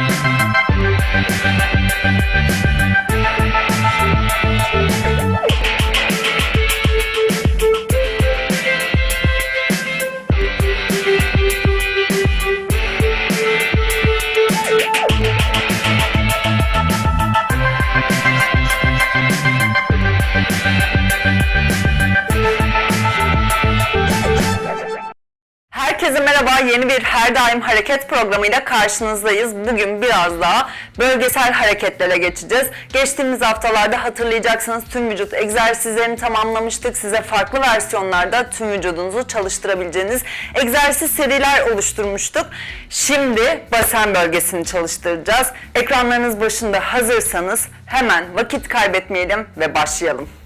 Thank you. Herkese merhaba. Yeni bir Her Daim Hareket programıyla karşınızdayız. Bugün biraz daha bölgesel hareketlere geçeceğiz. Geçtiğimiz haftalarda hatırlayacaksınız tüm vücut egzersizlerini tamamlamıştık. Size farklı versiyonlarda tüm vücudunuzu çalıştırabileceğiniz egzersiz seriler oluşturmuştuk. Şimdi basen bölgesini çalıştıracağız. Ekranlarınız başında hazırsanız hemen vakit kaybetmeyelim ve başlayalım.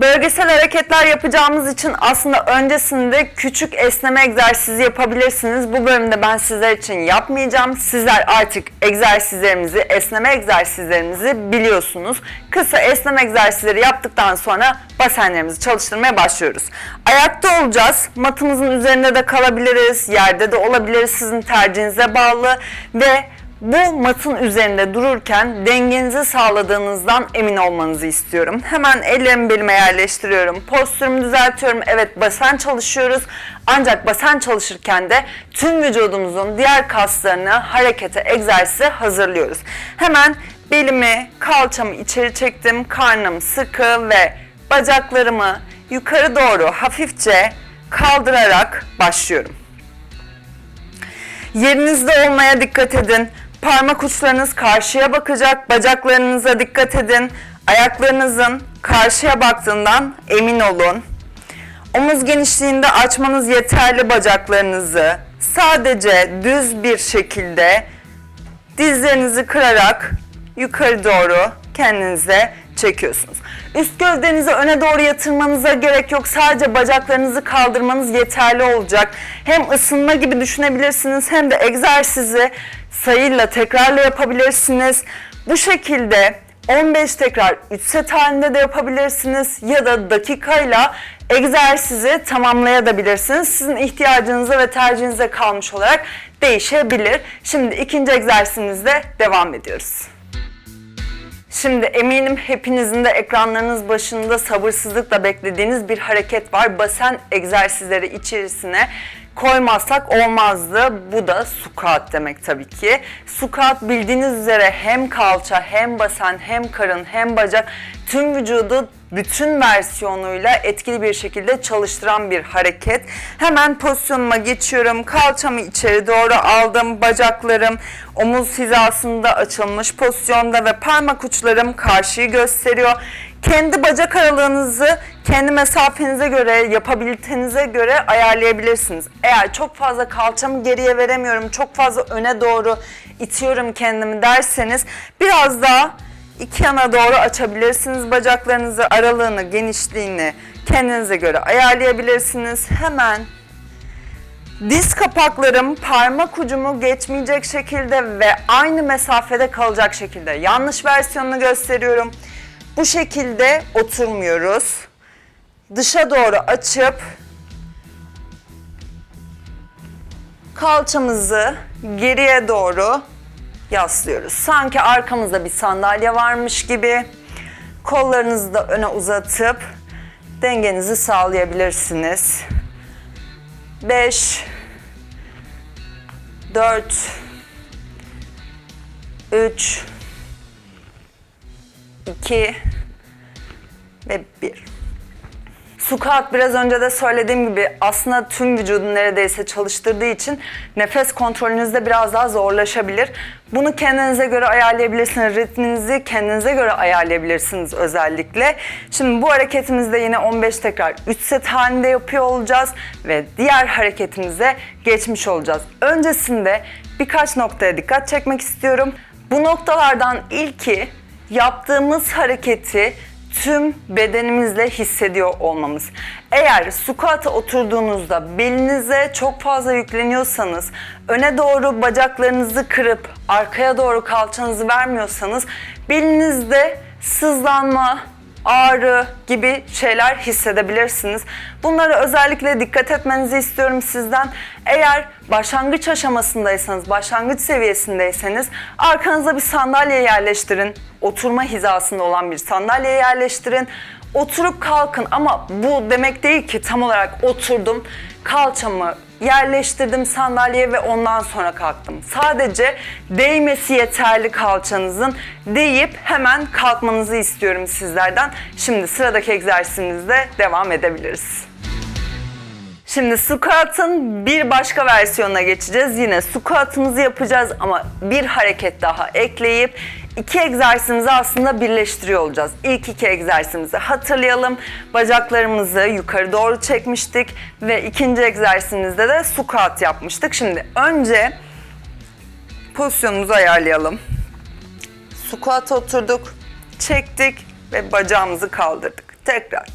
Bölgesel hareketler yapacağımız için aslında öncesinde küçük esneme egzersizi yapabilirsiniz. Bu bölümde ben sizler için yapmayacağım. Sizler artık egzersizlerimizi, esneme egzersizlerimizi biliyorsunuz. Kısa esneme egzersizleri yaptıktan sonra basenlerimizi çalıştırmaya başlıyoruz. Ayakta olacağız. Matımızın üzerinde de kalabiliriz, yerde de olabiliriz. Sizin tercihinize bağlı ve bu matın üzerinde dururken dengenizi sağladığınızdan emin olmanızı istiyorum. Hemen ellerimi belime yerleştiriyorum. Postürümü düzeltiyorum. Evet basen çalışıyoruz. Ancak basen çalışırken de tüm vücudumuzun diğer kaslarını harekete, egzersize hazırlıyoruz. Hemen belimi, kalçamı içeri çektim. Karnım sıkı ve bacaklarımı yukarı doğru hafifçe kaldırarak başlıyorum. Yerinizde olmaya dikkat edin. Parmak uçlarınız karşıya bakacak. Bacaklarınıza dikkat edin. Ayaklarınızın karşıya baktığından emin olun. Omuz genişliğinde açmanız yeterli bacaklarınızı. Sadece düz bir şekilde dizlerinizi kırarak yukarı doğru kendinize çekiyorsunuz. Üst gövdenizi öne doğru yatırmanıza gerek yok. Sadece bacaklarınızı kaldırmanız yeterli olacak. Hem ısınma gibi düşünebilirsiniz hem de egzersizi sayıyla tekrarla yapabilirsiniz. Bu şekilde 15 tekrar 3 set halinde de yapabilirsiniz ya da dakikayla egzersizi tamamlayabilirsiniz. Sizin ihtiyacınıza ve tercihinize kalmış olarak değişebilir. Şimdi ikinci egzersizimizde devam ediyoruz. Şimdi eminim hepinizin de ekranlarınız başında sabırsızlıkla beklediğiniz bir hareket var. Basen egzersizleri içerisine koymazsak olmazdı. Bu da squat demek tabii ki. Squat bildiğiniz üzere hem kalça hem basen hem karın hem bacak tüm vücudu bütün versiyonuyla etkili bir şekilde çalıştıran bir hareket. Hemen pozisyonuma geçiyorum. Kalçamı içeri doğru aldım. Bacaklarım omuz hizasında açılmış pozisyonda ve parmak uçlarım karşıyı gösteriyor. Kendi bacak aralığınızı kendi mesafenize göre, yapabilitenize göre ayarlayabilirsiniz. Eğer çok fazla kalçamı geriye veremiyorum, çok fazla öne doğru itiyorum kendimi derseniz biraz daha iki yana doğru açabilirsiniz bacaklarınızı, aralığını, genişliğini kendinize göre ayarlayabilirsiniz. Hemen diz kapaklarım parmak ucumu geçmeyecek şekilde ve aynı mesafede kalacak şekilde. Yanlış versiyonunu gösteriyorum. Bu şekilde oturmuyoruz. Dışa doğru açıp kalçamızı geriye doğru yaslıyoruz. Sanki arkamızda bir sandalye varmış gibi. Kollarınızı da öne uzatıp dengenizi sağlayabilirsiniz. 5 4 3 2 ve 1. Squat biraz önce de söylediğim gibi aslında tüm vücudun neredeyse çalıştırdığı için nefes kontrolünüzde biraz daha zorlaşabilir. Bunu kendinize göre ayarlayabilirsiniz. Ritminizi kendinize göre ayarlayabilirsiniz özellikle. Şimdi bu hareketimizde yine 15 tekrar 3 set halinde yapıyor olacağız ve diğer hareketimize geçmiş olacağız. Öncesinde birkaç noktaya dikkat çekmek istiyorum. Bu noktalardan ilki yaptığımız hareketi tüm bedenimizle hissediyor olmamız. Eğer squat'a oturduğunuzda belinize çok fazla yükleniyorsanız, öne doğru bacaklarınızı kırıp arkaya doğru kalçanızı vermiyorsanız belinizde sızlanma, ağrı gibi şeyler hissedebilirsiniz. Bunlara özellikle dikkat etmenizi istiyorum sizden. Eğer başlangıç aşamasındaysanız, başlangıç seviyesindeyseniz arkanıza bir sandalye yerleştirin. Oturma hizasında olan bir sandalye yerleştirin. Oturup kalkın ama bu demek değil ki tam olarak oturdum, kalçamı yerleştirdim sandalyeye ve ondan sonra kalktım. Sadece değmesi yeterli kalçanızın değip hemen kalkmanızı istiyorum sizlerden. Şimdi sıradaki egzersizimizde devam edebiliriz. Şimdi squat'ın bir başka versiyonuna geçeceğiz. Yine squat'ımızı yapacağız ama bir hareket daha ekleyip iki egzersizimizi aslında birleştiriyor olacağız. İlk iki egzersizimizi hatırlayalım. Bacaklarımızı yukarı doğru çekmiştik ve ikinci egzersizimizde de squat yapmıştık. Şimdi önce pozisyonumuzu ayarlayalım. Squat oturduk, çektik ve bacağımızı kaldırdık. Tekrar.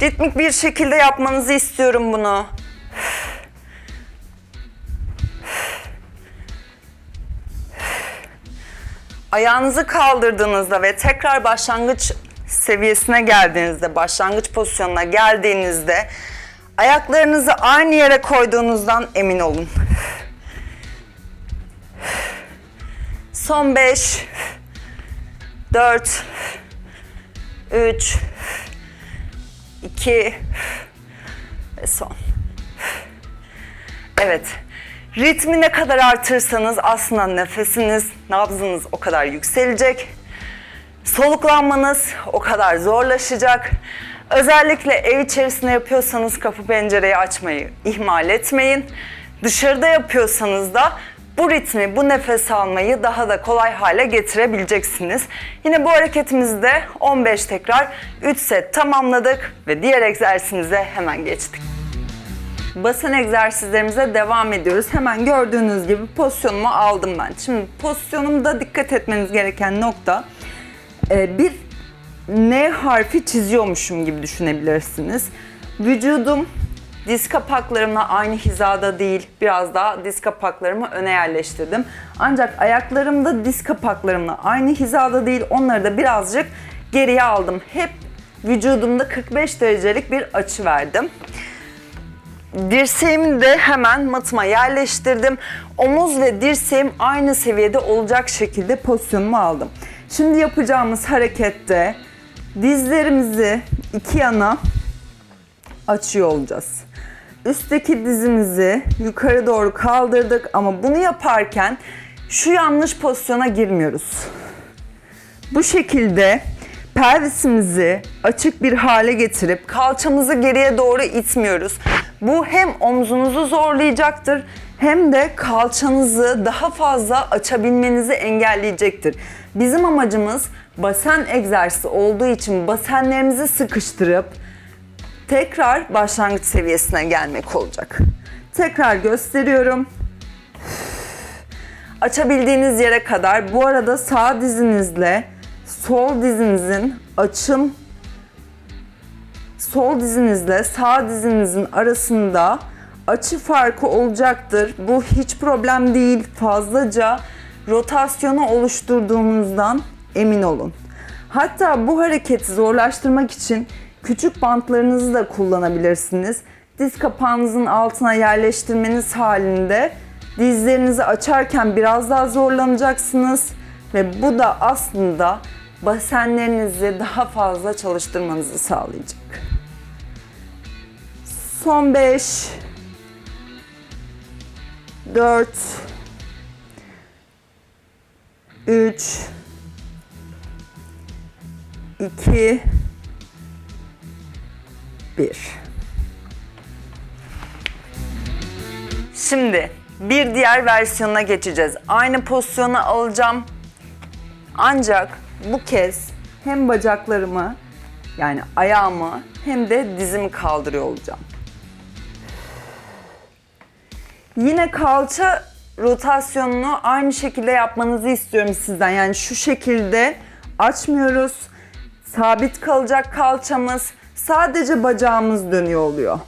Ritmik bir şekilde yapmanızı istiyorum bunu. Ayağınızı kaldırdığınızda ve tekrar başlangıç seviyesine geldiğinizde, başlangıç pozisyonuna geldiğinizde ayaklarınızı aynı yere koyduğunuzdan emin olun. Son 5 4 3 2 ve son. Evet. Ritmi ne kadar artırsanız aslında nefesiniz, nabzınız o kadar yükselecek. Soluklanmanız o kadar zorlaşacak. Özellikle ev içerisinde yapıyorsanız kapı pencereyi açmayı ihmal etmeyin. Dışarıda yapıyorsanız da bu ritmi, bu nefes almayı daha da kolay hale getirebileceksiniz. Yine bu hareketimizi de 15 tekrar 3 set tamamladık ve diğer egzersizimize hemen geçtik. Basen egzersizlerimize devam ediyoruz. Hemen gördüğünüz gibi pozisyonumu aldım ben. Şimdi pozisyonumda dikkat etmeniz gereken nokta e, bir N harfi çiziyormuşum gibi düşünebilirsiniz. Vücudum diz kapaklarımla aynı hizada değil, biraz daha diz kapaklarımı öne yerleştirdim. Ancak ayaklarımda diz kapaklarımla aynı hizada değil, onları da birazcık geriye aldım. Hep vücudumda 45 derecelik bir açı verdim. Dirseğimi de hemen matıma yerleştirdim. Omuz ve dirseğim aynı seviyede olacak şekilde pozisyonumu aldım. Şimdi yapacağımız harekette dizlerimizi iki yana açıyor olacağız. Üstteki dizimizi yukarı doğru kaldırdık ama bunu yaparken şu yanlış pozisyona girmiyoruz. Bu şekilde pelvisimizi açık bir hale getirip kalçamızı geriye doğru itmiyoruz. Bu hem omzunuzu zorlayacaktır hem de kalçanızı daha fazla açabilmenizi engelleyecektir. Bizim amacımız basen egzersizi olduğu için basenlerimizi sıkıştırıp tekrar başlangıç seviyesine gelmek olacak. Tekrar gösteriyorum. Açabildiğiniz yere kadar. Bu arada sağ dizinizle sol dizinizin açım sol dizinizle sağ dizinizin arasında açı farkı olacaktır. Bu hiç problem değil. Fazlaca rotasyonu oluşturduğunuzdan emin olun. Hatta bu hareketi zorlaştırmak için küçük bantlarınızı da kullanabilirsiniz. Diz kapağınızın altına yerleştirmeniz halinde dizlerinizi açarken biraz daha zorlanacaksınız ve bu da aslında basenlerinizi daha fazla çalıştırmanızı sağlayacak. Son 5 4 3 2 1 Şimdi bir diğer versiyonuna geçeceğiz. Aynı pozisyonu alacağım. Ancak bu kez hem bacaklarımı yani ayağımı hem de dizimi kaldırıyor olacağım. Yine kalça rotasyonunu aynı şekilde yapmanızı istiyorum sizden. Yani şu şekilde açmıyoruz. Sabit kalacak kalçamız. Sadece bacağımız dönüyor oluyor.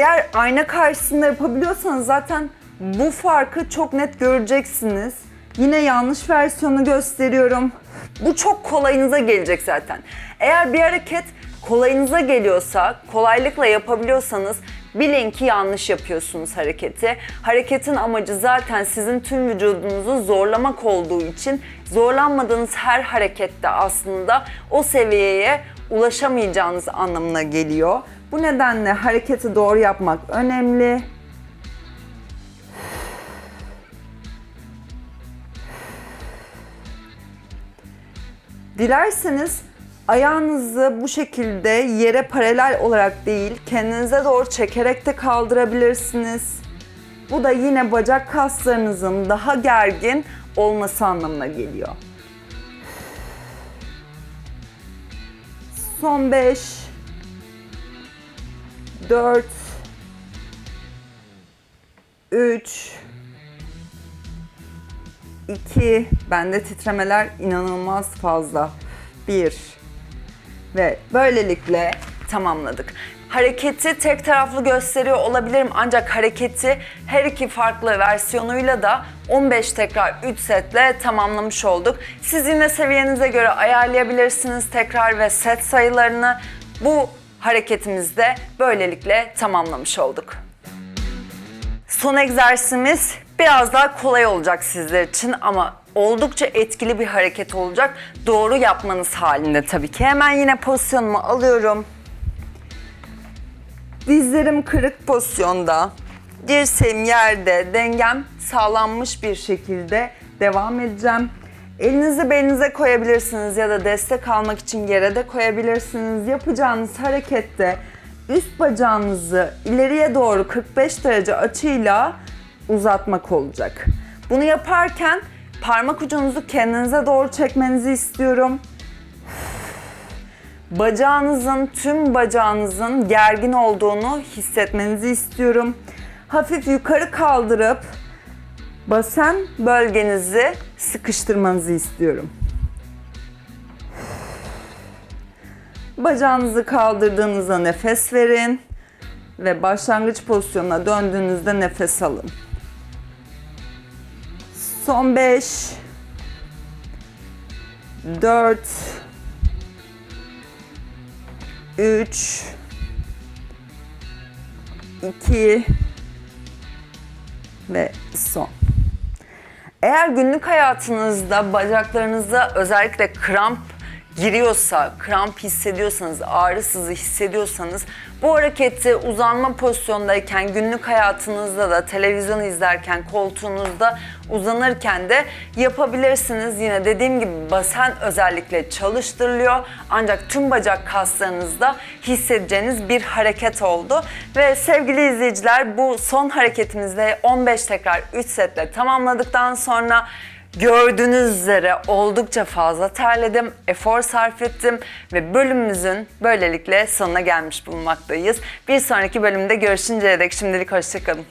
Eğer ayna karşısında yapabiliyorsanız zaten bu farkı çok net göreceksiniz. Yine yanlış versiyonu gösteriyorum. Bu çok kolayınıza gelecek zaten. Eğer bir hareket kolayınıza geliyorsa, kolaylıkla yapabiliyorsanız bilin ki yanlış yapıyorsunuz hareketi. Hareketin amacı zaten sizin tüm vücudunuzu zorlamak olduğu için zorlanmadığınız her harekette aslında o seviyeye ulaşamayacağınız anlamına geliyor. Bu nedenle hareketi doğru yapmak önemli. Dilerseniz ayağınızı bu şekilde yere paralel olarak değil, kendinize doğru çekerek de kaldırabilirsiniz. Bu da yine bacak kaslarınızın daha gergin olması anlamına geliyor. Son 5 4 3 2 bende titremeler inanılmaz fazla. 1 ve böylelikle tamamladık. Hareketi tek taraflı gösteriyor olabilirim ancak hareketi her iki farklı versiyonuyla da 15 tekrar 3 setle tamamlamış olduk. Siz yine seviyenize göre ayarlayabilirsiniz tekrar ve set sayılarını. Bu hareketimizde böylelikle tamamlamış olduk. Son egzersizimiz biraz daha kolay olacak sizler için ama oldukça etkili bir hareket olacak. Doğru yapmanız halinde tabii ki. Hemen yine pozisyonumu alıyorum. Dizlerim kırık pozisyonda. Dirseğim yerde, dengem sağlanmış bir şekilde devam edeceğim. Elinizi belinize koyabilirsiniz ya da destek almak için yere de koyabilirsiniz. Yapacağınız harekette üst bacağınızı ileriye doğru 45 derece açıyla uzatmak olacak. Bunu yaparken parmak ucunuzu kendinize doğru çekmenizi istiyorum. Bacağınızın, tüm bacağınızın gergin olduğunu hissetmenizi istiyorum. Hafif yukarı kaldırıp basen bölgenizi sıkıştırmanızı istiyorum. Bacağınızı kaldırdığınızda nefes verin ve başlangıç pozisyonuna döndüğünüzde nefes alın. Son 5 4 3 2 ve son. Eğer günlük hayatınızda bacaklarınızda özellikle kramp giriyorsa, kramp hissediyorsanız, ağrı sızı hissediyorsanız bu hareketi uzanma pozisyondayken, günlük hayatınızda da televizyon izlerken, koltuğunuzda uzanırken de yapabilirsiniz. Yine dediğim gibi basen özellikle çalıştırılıyor. Ancak tüm bacak kaslarınızda hissedeceğiniz bir hareket oldu. Ve sevgili izleyiciler bu son hareketimizde 15 tekrar 3 setle tamamladıktan sonra Gördüğünüz üzere oldukça fazla terledim, efor sarf ettim ve bölümümüzün böylelikle sonuna gelmiş bulunmaktayız. Bir sonraki bölümde görüşünceye dek şimdilik hoşçakalın.